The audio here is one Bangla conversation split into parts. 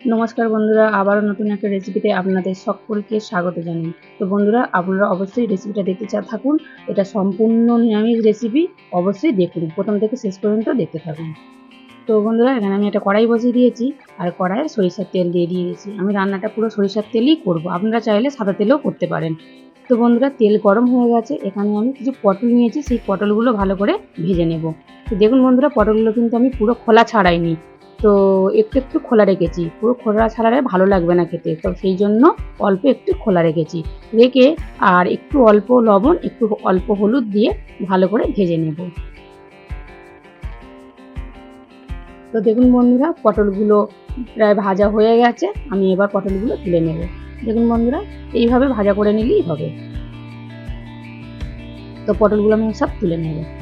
নমস্কার বন্ধুরা, আবারও নতুন একটা রেসিপিতে আপনাদের সকলকে স্বাগত জানাই। তো বন্ধুরা, আপনারা অবশ্যই রেসিপিটা দেখতে চা থাকুন, এটা সম্পূর্ণ নিরামিষ রেসিপি অবশ্যই দেখুন। প্রথম থেকে শেষ পর্যন্ত দেখতে থাকুন। তো বন্ধুরা, এখানে আমি একটা কড়াই বসিয়ে দিয়েছি, আর কড়াইয়ে সরিষার তেল দিয়ে দিয়েছি। আমি রান্নাটা পুরো সরিষার তেলই করব, আপনারা চাইলে সাদা তেলেও করতে পারেন। তো বন্ধুরা, তেল গরম হয়ে গেছে, এখানে আমি কিছু পটল নিয়েছি, সেই পটলগুলো ভালো করে ভেজে নেব। তো দেখুন বন্ধুরা, পটলগুলো কিন্তু আমি পুরো খোলা ছাড়াইনি। তো একটু একটু খোলা রেখেছি। পুরো খোলা ছাড়ালে ভালো লাগবে না খেতে। তো সেই জন্য অল্প একটু খোলা রেখেছি। রেখে আর একটু অল্প লবণ, একটু অল্প হলুদ দিয়ে ভালো করে ভেজে নেব। তো দেখুন বন্ধুরা, পটলগুলো প্রায় ভাজা হয়ে গেছে। আমি এবার পটলগুলো তুলে নেব। দেখুন বন্ধুরা, এইভাবে ভাজা করে নিলেই হবে। তো পটলগুলো আমি সব তুলে নেব।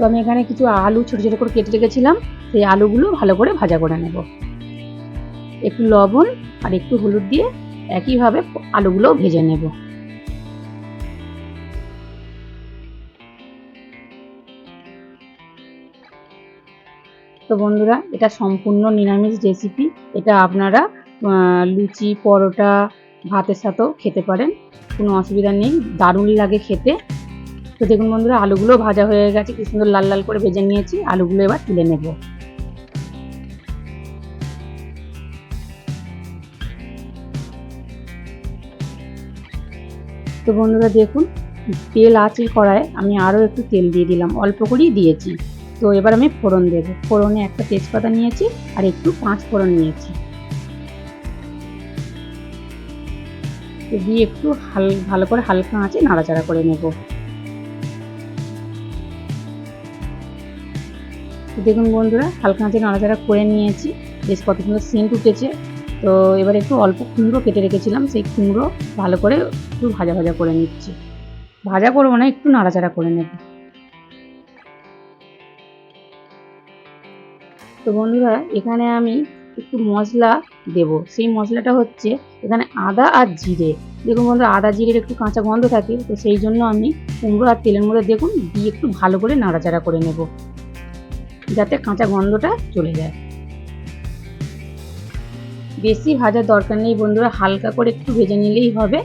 তো আমি এখানে কিছু আলু ছোটো ছোটো করে কেটে রেখেছিলাম। সেই আলুগুলো ভালো করে ভাজা করে নেব। একটু লবণ আর একটু হলুদ দিয়ে একইভাবে আলুগুলো ভেজে নেব। তো বন্ধুরা, এটা সম্পূর্ণ নিরামিষ রেসিপি এটা আপনারা লুচি, পরোটা, ভাতের সাথেও খেতে পারেন। কোনো অসুবিধা নেই। দারুণ লাগে খেতে। তো দেখুন বন্ধুরা, আলুগুলো ভাজা হয়ে গেছে, কি সুন্দর লাল লাল করে ভেজে নিয়েছি। আলুগুলো এবার তুলে নেব। তো বন্ধুরা, দেখুন, তেল আছে কড়ায় আমি আরও একটু তেল দিয়ে দিলাম, অল্প করেই দিয়েছি। তো এবার আমি ফোড়ন দেব। ফোড়নে একটা তেজপাতা নিয়েছি আর একটু পাঁচ ফোড়ন নিয়েছি। দিয়ে একটু হাল ভালো করে হালকা আঁচে নাড়াচাড়া করে নেব। দেখুন বন্ধুরা, হালকা আঁচে নাড়াচাড়া করে নিয়েছি। বেশ কত সুন্দর সেন্ট উঠেছে। তো এবার একটু অল্প কুমড়ো কেটে রেখেছিলাম, সেই কুমড়ো ভালো করে একটু ভাজা ভাজা করে নিচ্ছি। ভাজা করব না, একটু নাড়াচাড়া করে নেব। তো বন্ধুরা, এখানে আমি একটু মশলা দেব। সেই মশলাটা হচ্ছে এখানে আদা আর জিরে। দেখুন বন্ধুরা, আদা জিরের একটু কাঁচা গন্ধ থাকে, তো সেই জন্য আমি কুমড়ো আর তেলের মধ্যে দেখুন, দিয়ে একটু ভালো করে নাড়াচাড়া করে নেব। যাতে কাঁচা গন্ধটা চলে যায়। বেশি ভাজার দরকার নেই বন্ধুরা, হালকা করে একটু ভেজে নিলেই হবে।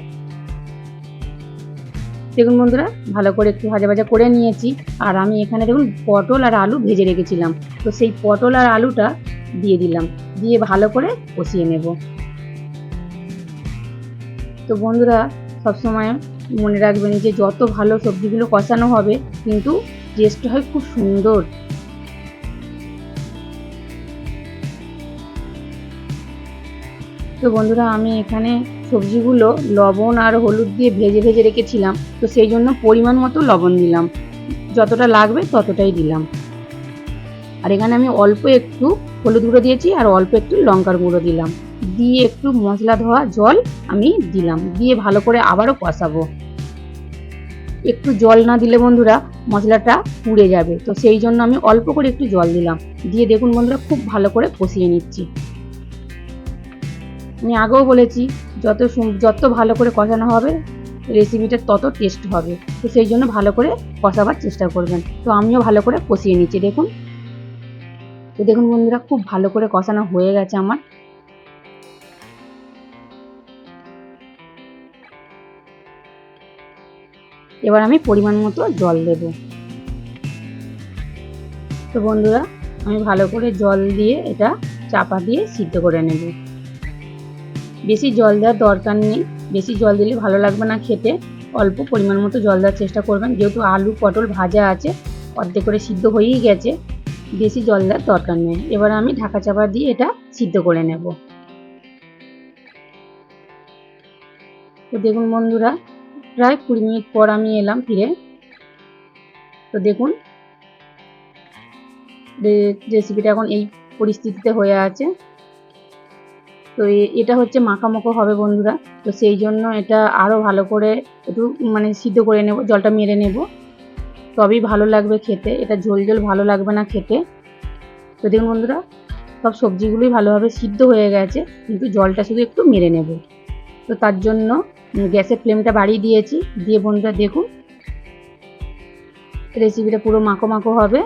দেখুন বন্ধুরা, ভালো করে একটু ভাজা ভাজা করে নিয়েছি। আর আমি এখানে দেখুন পটল আর আলু ভেজে রেখেছিলাম। তো সেই পটল আর আলুটা দিয়ে দিলাম। দিয়ে ভালো করে কষিয়ে নেব। তো বন্ধুরা, সবসময় মনে রাখবেন যে যত ভালো সবজিগুলো কষানো হবে, কিন্তু টেস্ট হয় খুব সুন্দর। তো বন্ধুরা, আমি এখানে সবজিগুলো লবণ আর হলুদ দিয়ে ভেজে ভেজে রেখেছিলাম। তো সেই জন্য পরিমাণ মতো লবণ দিলাম। যতটা লাগবে ততটাই দিলাম। আর এখানে আমি অল্প একটু হলুদ গুঁড়ো দিয়েছি আর অল্প একটু লঙ্কার গুঁড়ো দিলাম। দিয়ে একটু মশলা ধোয়া জল আমি দিলাম। দিয়ে ভালো করে আবারও কষাবো। একটু জল না দিলে বন্ধুরা, মশলাটা পুড়ে যাবে। তো সেই জন্য আমি অল্প করে একটু জল দিলাম। দিয়ে দেখুন বন্ধুরা, খুব ভালো করে কষিয়ে নিচ্ছি। আমি আগেও বলেছি, যত যত ভালো করে কষানো হবে রেসিপিটা তত টেস্ট হবে। তো সেই জন্য ভালো করে কষাবার চেষ্টা করবেন। তো আমিও ভালো করে কষিয়ে নিচ্ছি, দেখুন। তো দেখুন বন্ধুরা, খুব ভালো করে কষানো হয়ে গেছে আমার। এবার আমি পরিমাণ মতো জল দেব। তো বন্ধুরা, আমি ভালো করে জল দিয়ে এটা চাপা দিয়ে সিদ্ধ করে নেব। বেশি জল দেওয়ার দরকার নেই। বেশি জল দিলে ভালো লাগবে না খেতে। অল্প পরিমাণ মতো জল দেওয়ার চেষ্টা করবেন। যেহেতু আলু, পটল ভাজা আছে, অর্ধেক করে সিদ্ধ হয়েই গেছে, বেশি জল দেওয়ার দরকার নেই। এবার আমি ঢাকা চাপা দিয়ে এটা সিদ্ধ করে নেব। তো দেখুন বন্ধুরা, প্রায় কুড়ি মিনিট পর আমি এলাম ফিরে। তো দেখুন রেসিপিটা এখন এই পরিস্থিতিতে হয়ে আছে। তো এটা হচ্ছে মাখামাখো হবে বন্ধুরা। তো সেই জন্য এটা আরও ভালো করে একটু মানে সিদ্ধ করে নেব, জলটা মেরে নেব। তবেই ভালো লাগবে খেতে। এটা ঝোল ঝোল ভালো লাগবে না খেতে। তো দেখুন বন্ধুরা, সব সবজিগুলোই ভালোভাবে সিদ্ধ হয়ে গেছে। কিন্তু জলটা শুধু একটু মেরে নেব। তো তার জন্য গ্যাসের ফ্লেমটা বাড়িয়ে দিয়েছি। দিয়ে বন্ধুরা দেখুন, রেসিপিটা পুরো মাখো মাখো হবে।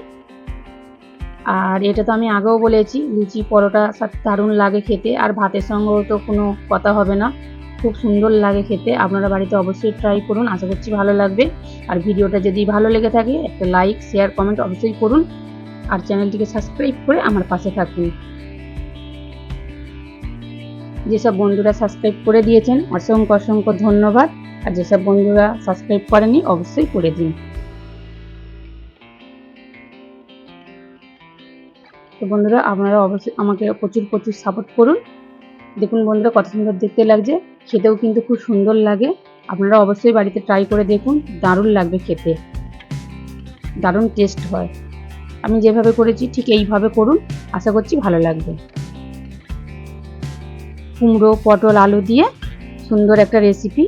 আর এটা তো আমি আগেও বলেছি, লুচি পরোটা দারুণ লাগে খেতে, আর ভাতের সঙ্গেও তো কোনো কথা হবে না। খুব সুন্দর লাগে খেতে, আপনারা বাড়িতে অবশ্যই ট্রাই করুন, আশা করছি ভালো লাগবে। আর ভিডিওটা যদি ভালো লেগে থাকে, একটা লাইক শেয়ার কমেন্ট অবশ্যই করুন। আর চ্যানেলটিকে সাবস্ক্রাইব করে আমার পাশে থাকুন। যেসব বন্ধুরা সাবস্ক্রাইব করে দিয়েছেন, অসংখ্য অসংখ্য ধন্যবাদ। আর যেসব বন্ধুরা সাবস্ক্রাইব করেনি অবশ্যই করে দিন। তো বন্ধুরা, আপনারা অবশ্যই আমাকে প্রচুর প্রচুর সাপোর্ট করুন। দেখুন বন্ধুরা, কত সুন্দর দেখতে লাগছে। খেতেও কিন্তু খুব সুন্দর লাগে। আপনারা অবশ্যই বাড়িতে ট্রাই করে দেখুন, দারুণ লাগবে খেতে। দারুণ টেস্ট হয়। আমি যেভাবে করেছি, ঠিক এইভাবে করুন। আশা করছি ভালো লাগবে। কুমড়ো, পটল, আলু দিয়ে সুন্দর একটা রেসিপি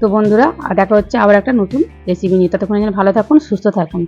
তো বন্ধুরা, আর দেখা হচ্ছে আবার একটা নতুন রেসিপি নিয়ে। ততক্ষণ যেন ভালো থাকুন, সুস্থ থাকুন।